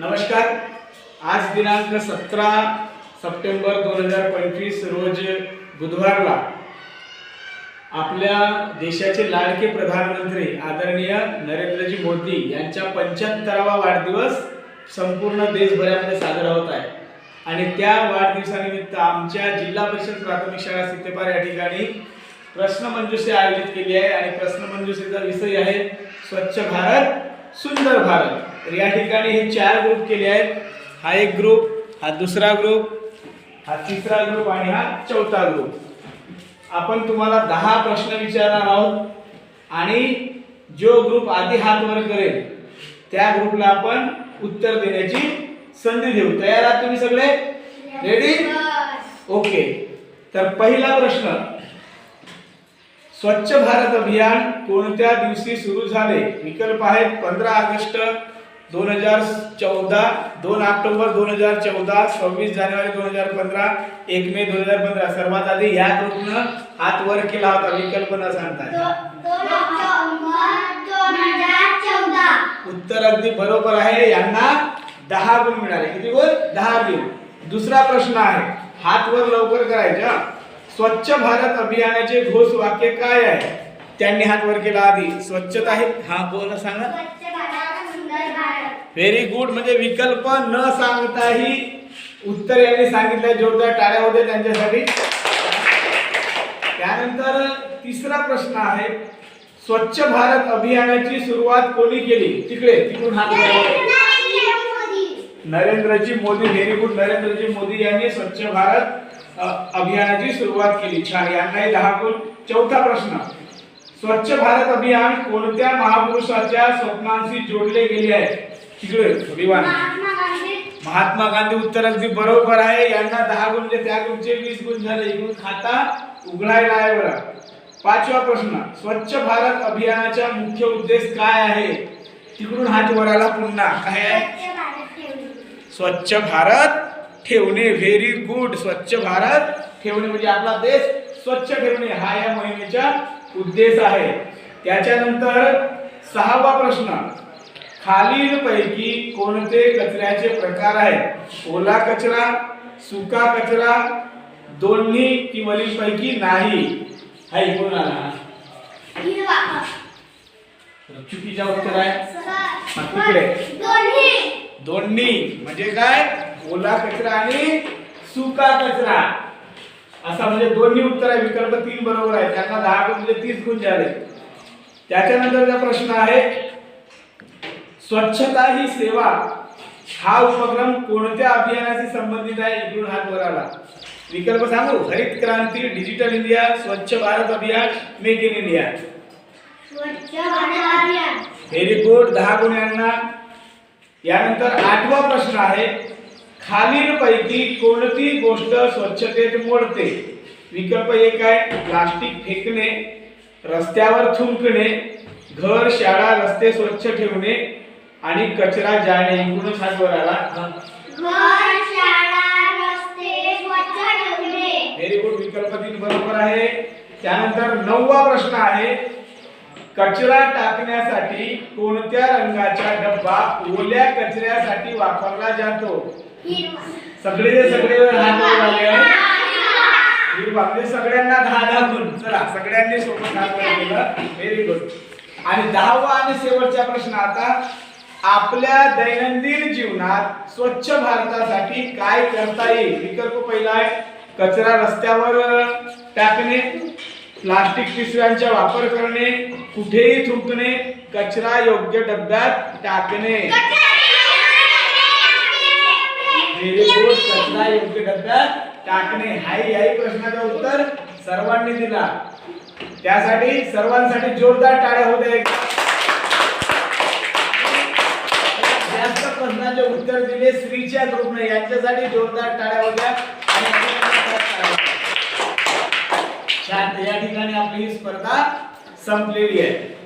नमस्कार. आज दिनांक सतरा सप्टेंबर दोन हजार पंचवीस रोज बुधवारला आपल्या देशाचे लाडके प्रधानमंत्री आदरणीय नरेंद्रजी मोदी यांच्या पंच्याहत्तरावा वाढदिवस संपूर्ण देशभरामध्ये साजरा होत आहे. आणि त्या वाढदिवसानिमित्त आमच्या जिल्हा परिषद प्राथमिक शाळा सितेपार या ठिकाणी प्रश्नमंजुषा आयोजित केली आहे. आणि प्रश्नमंजुषेचा विषय आहे स्वच्छ भारत. सुंदर भारत. तर या ठिकाणी हे चार ग्रुप केले आहेत. हा एक ग्रुप हा दुसरा ग्रुप हा तिसरा ग्रुप आणि हा चौथा ग्रुप आपण तुम्हाला दहा प्रश्न विचारणार आहोत. आणि जो ग्रुप आधी हात वर करेल त्या ग्रुपला आपण उत्तर देण्याची संधी देऊ. तयार आहात तुम्ही सगळे? रेडी ओके तर पहिला प्रश्न स्वच्छ भारत अभियान कोणत्या दिवशी सुरू झाले? विकल्प आहेत पंधरा ऑगस्ट दोन हजार चौदा दोन ऑक्टोबर दोन हजार चौदा सव्वीस जानेवारी दोन हजार पंधरा एक मे दोन हजार पंधरा. सर्वात आधी या ग्रुपनं हात वर केला होता. विकल्प न सांगता. उत्तर अगदी बरोबर आहे. यांना दहा गुण मिळाले. किती गुण? दहा गुण. दुसरा प्रश्न आहे. हात वर लवकर करायचा स्वच्छ भारत अभियानाचे घोष वाक्य काय आहे? त्यांनी हात वर केला आधी. स्वच्छता आहे? हा बोल सांगा. व्हेरी गुड म्हणजे विकल्प न सांगताही उत्तर यांनी सांगितलं जोरदार टाळ्या होते त्यांच्यासाठी. त्यानंतर तिसरा प्रश्न आहे स्वच्छ भारत अभियानाची सुरुवात कोणी केली? तिकडे तिकडून हात. नरेंद्रजी मोदी व्हेरी गुड नरेंद्रजी मोदी यांनी स्वच्छ भारत अभियानाची सुरुवात केली. छान. यांनाही दहा गुण. चौथा प्रश्न. स्वच्छ भारत अभियान कोणत्या महापुरुषाच्या स्वप्नांशी जोडले गेले आहे? तिकडे महात्मा गांधी. उत्तर अगदी बरोबर आहे. यांना दहा गुण त्या गुणचे वीस गुण झाले. इकडून खाता उघडायला आहे बरं. पाचवा प्रश्न. स्वच्छ भारत अभियानाचा मुख्य उद्देश काय आहे? तिकडून हात वराला पुन्हा. काय आहे? स्वच्छ भारत ठेवणे व्हेरी गुड स्वच्छ भारत ठेवणे म्हणजे आपला देश स्वच्छ ठेवणे. हा या मोहिमेचा उद्देश आहे. त्याच्यानंतर सहावा प्रश्न. खालीलपैकी कोणते कचऱ्याचे प्रकार आहेत? ओला कचरा सुका कचरा दोन्ही की वरीलपैकी नाही. हा इकडून आला. चुकीचा उत्तर आहे. तिकडे. दोन्ही. म्हणजे काय? ओला कचरा आणि सुका कचरा. असा म्हणजे दोन्ही उत्तर आहे. विकल्प तीन बरोबर आहे. त्यांना दहा गुण म्हणजे तीस गुण झाले त्याच्यानंतरचा प्रश्न आहे स्वच्छता ही सेवा हा उपक्रम कोणत्या अभियानाशी संबंधित आहे इकडून हात वर आला. विकल्प सांगू? हरित क्रांती digital India Swachh Bharat Abhiyan make in India. Very good दहा गुण यांना. यानंतर आठवा प्रश्न आहे. खालीलपैकी कोणती गोष्ट स्वच्छतेत मोडते? विकल्प एक आहे प्लास्टिक फेकणे रस्त्यावर थुंकणे घर शाळा रस्ते स्वच्छ ठेवणे आणि कचरा जाळणे. इकडूनच हात वर आला. व्हेरी गुड विकल्प तीन बरोबर आहे. त्यानंतर नववा प्रश्न आहे. कचरा टाकण्यासाठी कोणत्या रंगाचा डब्बा ओल्या कचऱ्यासाठी वापरला जातो? सगळे सगळे हात वर आले आहे. सगळ्यांना दहा दहा गुण. चला सगळ्यांनी सोबत हात वर व्हेरी गुड आणि दहावा आणि शेवटचा प्रश्न आता आपल्या दैनंदिन जीवनात स्वच्छ भारतासाठी काय करता येईल? विकल्प पहिला आहे कचरा रस्त्यावर टाकणे प्लास्टिक पिशव्यांचा वापर करणे कुठेही थुंकणे कचरा योग्य डब्यात टाकणे व्हेरी गुड योग्य डब्यात. टाकणे हाही याही प्रश्नाचं उत्तर सर्वांनी दिला. त्यासाठी सर्वांसाठी जोरदार टाळ्या होते जास्त प्रश्नाचे उत्तर दिले स्त्रीच्या ग्रुपने. यांच्यासाठी जोरदार टाळ्या होत्या आणि या ठिकाणी आपली स्पर्धा संपलेली आहे.